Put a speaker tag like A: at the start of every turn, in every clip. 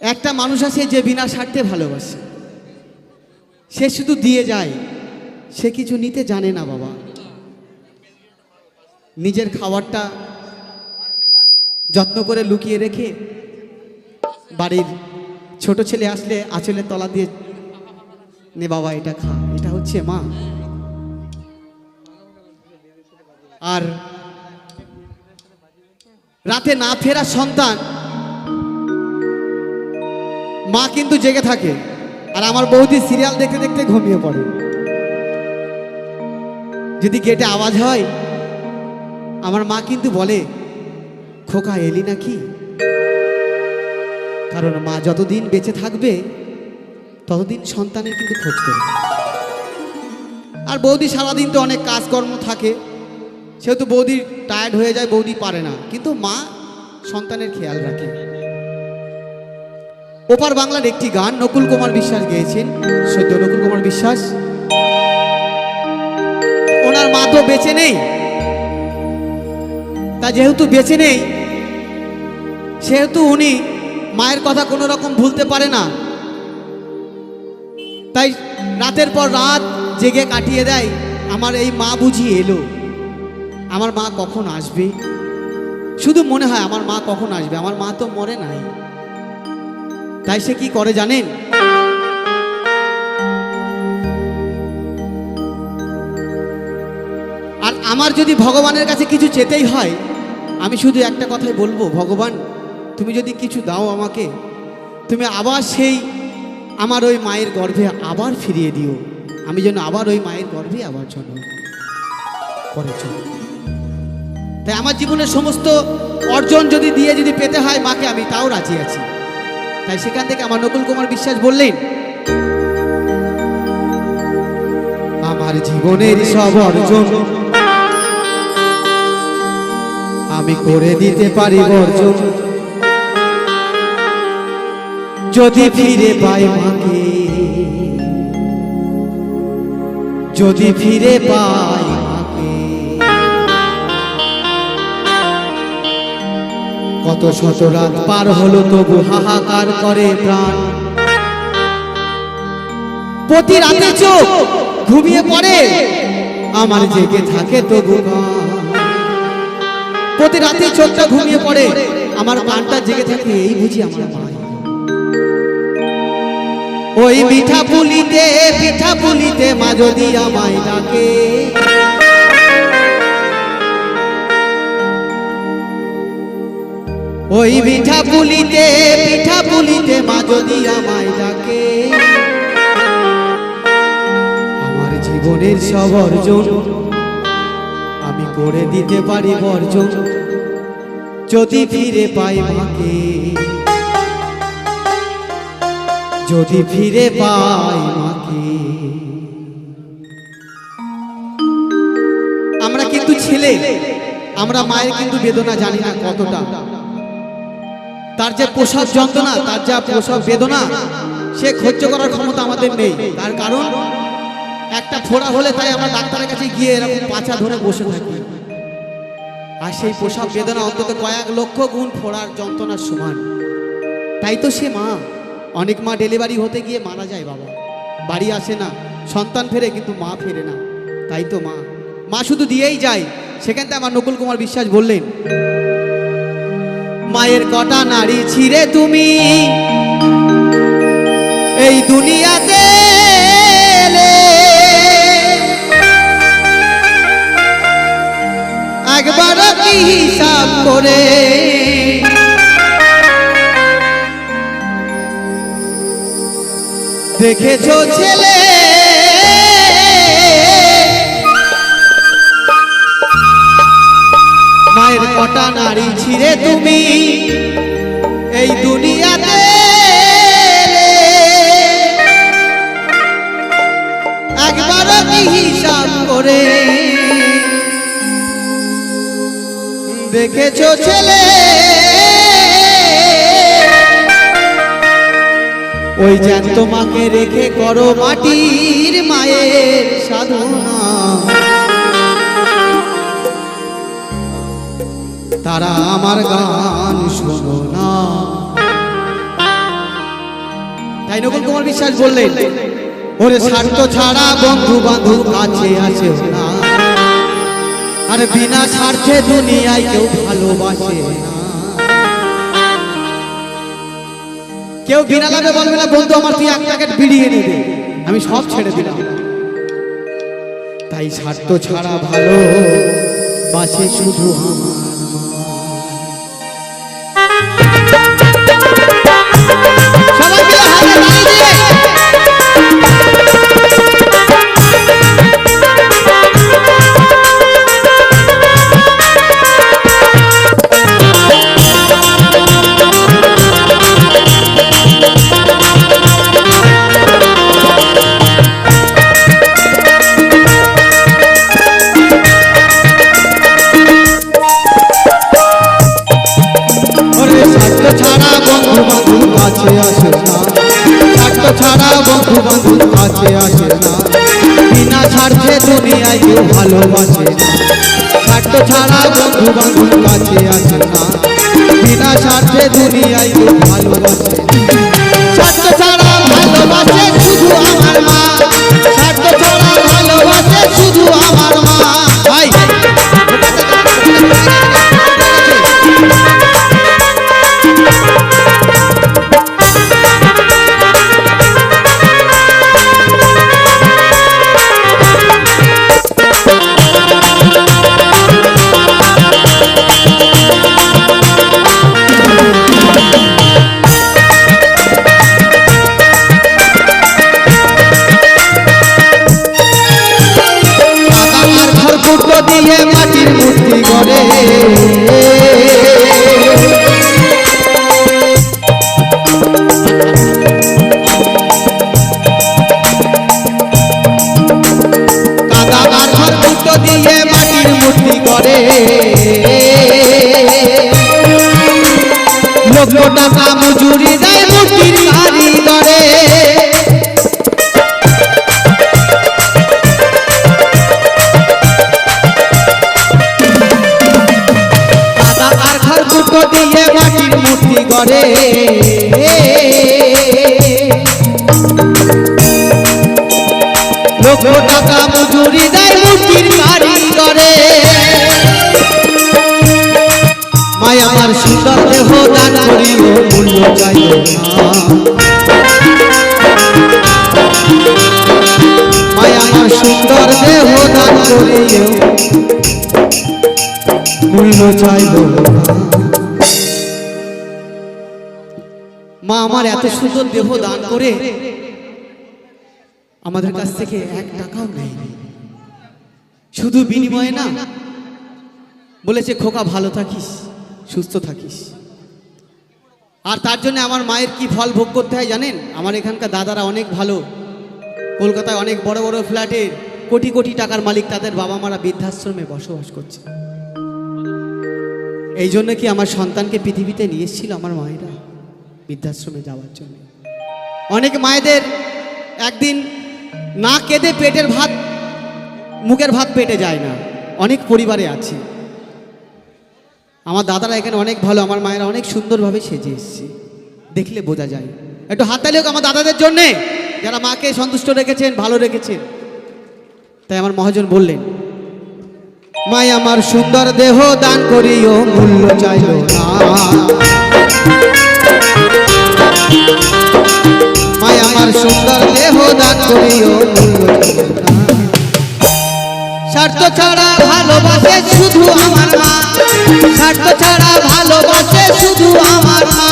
A: একটা মানুষ আছে যে বিনা স্বার্থে ভালোবাসে। সে শুধু দিয়ে যায়, সে কিছু নিতে জানে না বাবা। নিজের খাবারটা যত্ন করে লুকিয়ে রেখে বাড়ির ছোট ছেলে আসলে আঁচলের তলা দিয়ে নে বাবা, এটা খা, এটা হচ্ছে মা। আর রাতে না ফেরা সন্তান মা কিন্তু জেগে থাকে আর আমার বৌদি সিরিয়াল দেখতে দেখতে ঘুমিয়ে পড়ে। যদি গেটে আওয়াজ হয়, আমার মা কিন্তু বলে, খোকা এলি নাকি? কারণ মা যতদিন বেঁচে থাকবে, ততদিন সন্তানের কিন্তু খোঁজ করবে। আর বৌদি সারাদিন তো অনেক কাজকর্ম থাকে, সেহেতু বৌদি টায়ার্ড হয়ে যায়, বৌদি পারে না। কিন্তু মা সন্তানের খেয়াল রাখে। ওপার বাংলার একটি গান নকুল কুমার বিশ্বাস গেয়েছেন। সদ্য নকুল কুমার বিশ্বাস? ওনার মা তো বেঁচে নেই। তা যেহেতু বেঁচে নেই, সেহেতু উনি মায়ের কথা কোনো রকম ভুলতে পারে না। তাই রাতের পর রাত জেগে কাটিয়ে দেয়, আমার এই মা বুঝি এলো। আমার মা কখন আসবে? শুধু মনে হয় আমার মা কখন আসবে? আমার মা তো মরে নাই। তাই সে কি করে জানেন? আর আমার যদি ভগবানের কাছে কিছু চেতেই হয়, আমি শুধু একটা কথাই বলব, ভগবান, তুমি যদি কিছু দাও আমাকে, তুমি আবার সেই আমার ওই মায়ের গর্ভে আবার ফিরিয়ে দিও। আমি যেন আবার ওই মায়ের গর্ভে আবার জন্ম চলি। তাই আমার জীবনের সমস্ত অর্জন যদি দিয়ে যদি পেতে হয়, মাকে আমি তাও রাজি আছি। তাই সেখান থেকে আমার নকুল কুমার বিশ্বাস বললেন আমার জীবনের সব অর্জন আমি করে দিতে পারি বর্জন। যদি ফিরে পাই মাকে যদি ফিরে পাই কত শত রাত পার হলো তবু হাহাকার করে প্রাণ। প্রতি রাতে চোখ ঘুমিয়ে পড়ে, আমার জেগে থাকে তবু প্রতি রাতে চোখটা ঘুমিয়ে পড়ে, আমার গানটা জেগে থাকে, এই বুঝি আমার মা। ওই মিঠা পুলিতে, পিঠা পুলিতে মা যদি আমায় ডাকে ওই পিঠা পুলিতে পিঠা পুলিতে মা যদি আমায় ডাকে। আমার জীবনের সব অর্জন আমি করে দিতে পারি বর্জন, যদি ফিরে পাই মাকে। যদি ফিরে পাই মাকে। আমরা কিন্তু ছেলে, আমরা মায়ের কিন্তু বেদনা জানি না কতটা। তার যে প্রসব যন্ত্রণা, তার যা প্রসব বেদনা, সে সহ্য করার ক্ষমতা আমাদের নেই। তার কারণ, একটা ফোড়া হলে তাই আমরা ডাক্তারের কাছে গিয়ে এরকম পাছা ধরে বসে থাকি। আর সেই প্রসব বেদনা অন্তত কয়েক লক্ষ গুণ ফোড়ার যন্ত্রণার সমান। তাই তো সে মা। অনেক মা ডেলিভারি হতে গিয়ে মারা যায় বাবা। বাড়ি আসে না, সন্তান ফেরে কিন্তু মা ফেরে না। তাই তো মা। মা শুধু দিয়েই যায়। সেখান আমার নকুল কুমার বিশ্বাস বললেন মায়ের কটা নারী ছিঁড়ে তুমি। এই দুনিয়াতে একবার কি হিসাব করে? দেখেছ ছেলে কটা নারী ছিঁড়ে তুমি। এই দুনিয়াতে। একবার কি হিসাব করে? দেখেছ ছেলে? ওই জ্যান্ত তোমাকে রেখে করো মাটির মায়ের সাধনা। তারা আমার গান শোনো না। তাই নকুল কুমার বিশ্বাস বললেন, ওরে স্বার্থ ছাড়া বন্ধু বান্ধব কাছে আসে না। আর বিনা স্বার্থে দুনিয়ায় কেউ ভালোবাসে না। কেউ বিনা লাভে বলবে না, বন্ধু, আমার তুই এক প্যাকেট বিড়িয়ে নেবে আমি সব ছেড়ে দিলাম। তাই স্বার্থ ছাড়া ভালো বাসে শুধু আমার। কাছে আসে না। স্বার্থ ছাড়া বন্ধু বান্ধব কাছে আসে না। বিনা স্বার্থে দুনিয়ায় কেউ ভালোবাসে না। স্বার্থ ছাড়া বন্ধু বান্ধব কাছে আসে না। বিনা স্বার্থে দুনিয়ায় কেউ ভালোবাসে। স্বার্থ ছাড়া ভালোবাসে শুধু আমার মা। স্বার্থ ছাড়া ভালোবাসে শুধু আমার মা। ঘর দিয়ে মাটির মূর্তি গড়ে। লক্ষ টাকা মজুরি দেয় মূর্তির কারিগরে মায় আমার সুন্দর দেহ দান করিল, মূল্য চাইল না। মায় সুন্দর দেহ দান করিল, মূল্য চাইল মা আমার এত সুন্দর দেহ দান করে আমাদের কাছ থেকে এক টাকাও শুধু বিনিময়ে না বলেছে খোকা ভালো থাকিস সুস্থ থাকিস। আর তার জন্য আমার মায়ের কি ফল ভোগ করতে হয় জানেন? আমার এখানকার দাদারা অনেক ভালো। কলকাতায় অনেক বড় বড় ফ্ল্যাটের কোটি কোটি টাকার মালিক তাদের বাবা মারা বৃদ্ধাশ্রমে বসবাস করছে। এই জন্য কি আমার সন্তানকে পৃথিবীতে নিয়ে এসেছিল আমার মায়েরা? বৃদ্ধাশ্রমে যাওয়ার জন্য। অনেক মায়েদের একদিন না কেঁদে পেটের ভাত মুখের ভাত পেটে যায় না। অনেক পরিবারে আছে। আমার দাদারা এখানে অনেক ভালো, আমার মায়েরা অনেক সুন্দরভাবে সেজে এসছে। দেখলে বোঝা যায়। একটু হাততালি হোক আমার দাদাদের জন্যে। যারা মাকে সন্তুষ্ট রেখেছেন, ভালো রেখেছেন। তাই আমার মহাজন বললেন মাই আমার সুন্দর দেহ দান করিও, মূল্য চাইল না। মাই আমার সুন্দর দেহ দান করিও স্বার্থ ছাড়া ভালোবাসে শুধু আমার মা। স্বার্থ ছাড়া ভালোবাসে শুধু আমার মা।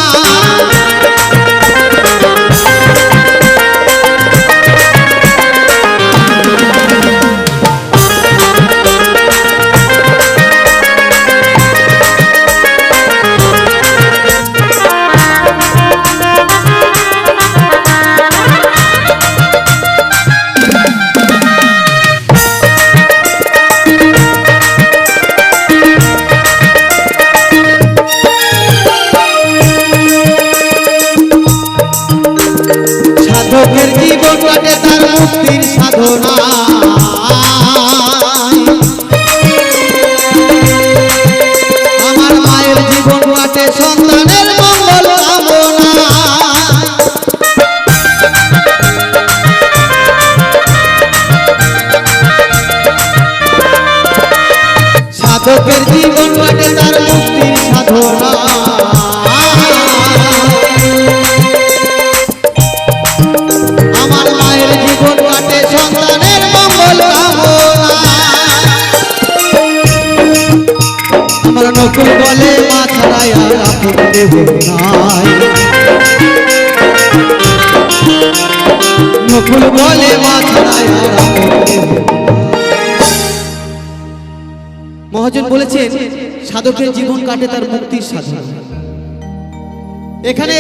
A: জীবন নকুল বলে মা ছাড়াই আর আপন দেব নাই। নকুল বলে আপন নাই। মহাজন বলেছেন, সাধকের জীবন কাটে তার মুক্তির সাধনা। এখানে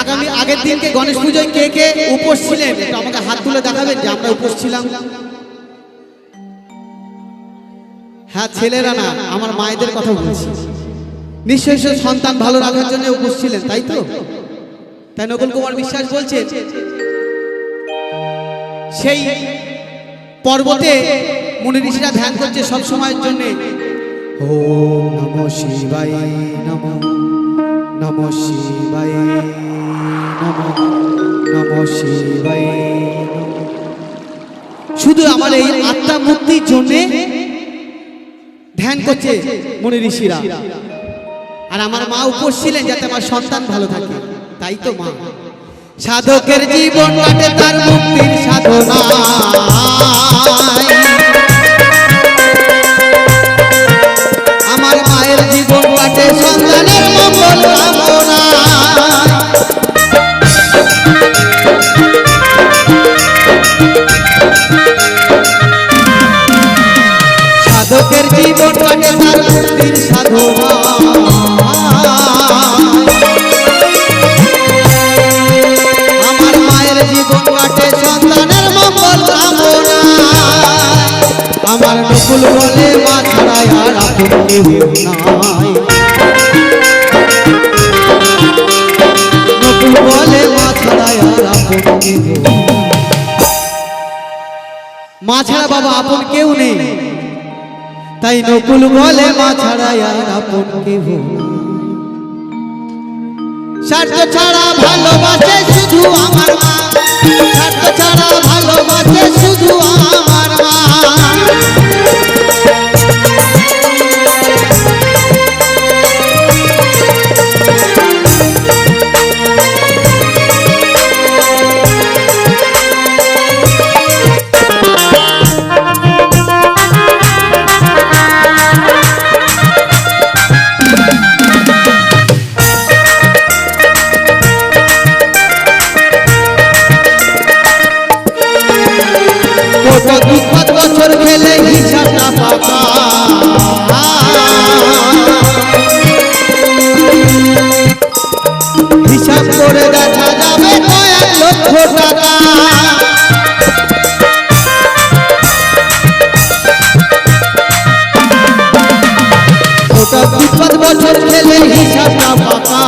A: আগামী আগের দিনকে গণেশ পুজোয় কে কে উপোস ছিলেন আমাকে হাত তুলে দেখাবেন যে আমরা উপোস ছিলাম। হ্যাঁ ছেলেরা না আমার মায়েদের কথা বলছি। নিশ্চয়ই সে সন্তান ভালো রাখার জন্য উপোস ছিলেন তাই তো? তাই নকুল কুমার বিশ্বাস বলছেন সেই পর্বতে মুনি ঋষিরা ধ্যান করছে সব সময়ের জন্য। ওম নমঃ শিবায় নমঃ নমঃ শিবায় নমঃ নমঃ শিবায় শুধু আমার এই আত্মা মুক্তির জন্যে ধ্যান করছে মনে ঋষিরা। আর আমার মা উপোস ছিলেন যাতে আমার সন্তান ভালো থাকে। তাই তো মা। সাধকের জীবন কাটে তার মুক্তির সাধনা। তার সাধনা আমার মায়ের জীবন কাটে, সন্তানের মঙ্গল কামনা। আমার নকুল বলে মা ছাড়াই আর আপনি কেউ নকুল বলে মা ছাড়াই আর আপন কেহ। স্বার্থ ছাড়া ভালোবাসে শুধু আমার মা স্বার্থ ছাড়া ভালোবাসে শুধু আমার মা বছর গেলে হিসাব না পাকা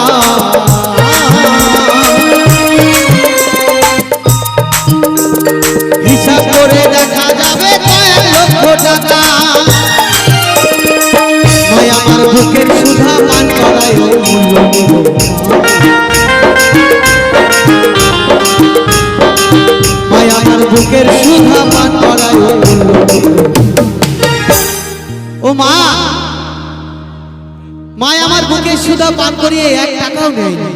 A: হিসাব করে দেখা যাবে কয়েক লক্ষ টাকা। আমার বুকের সুধা পান করায় মা মা আমার বুকে সুধা পান করিয়ে এক টাকাও নেয়নি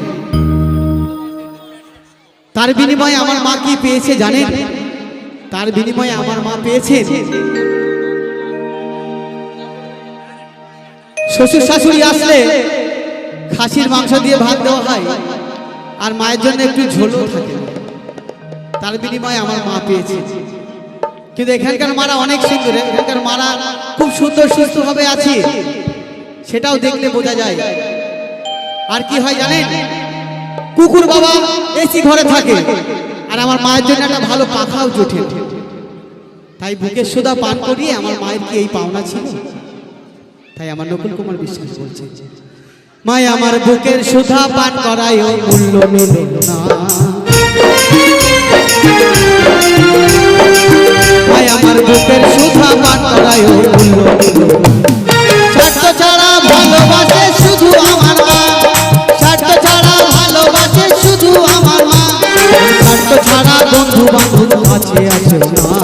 A: তার বিনিময়ে আমার মা কি পেয়েছে জানেন? তার বিনিময়ে আমার মা পেয়েছে শ্বশুর শাশুড়ি আসলে খাসির মাংস দিয়ে ভাত দেওয়া হয় আর মায়ের জন্য একটু ঝোলও থাকে। তার বিনিময়ে আমার মা পেয়েছে। কিন্তু এখানকার মারা অনেক সুন্দর। এখানকার মারা খুব সুন্দর, সুস্থভাবে আছে। সেটাও দেখলে বোঝা যায়। আর কি হয় জানেন? কুকুর বাবা এসি ঘরে থাকে। আর আমার মায়ের জন্য একটা ভালো পাখাও জোটে তাই বুকের সুদা পান করিয়ে আমার মায়ের কি এই পাওনা ছিল? তাই আমার নকুল কুমার বিশ্বাস বলছে। মায় আমার বুকের সুধা পান করায় মূল্য নিল না। মায় আমার বুকের সুধা পান করায় মূল্য আছে আছে না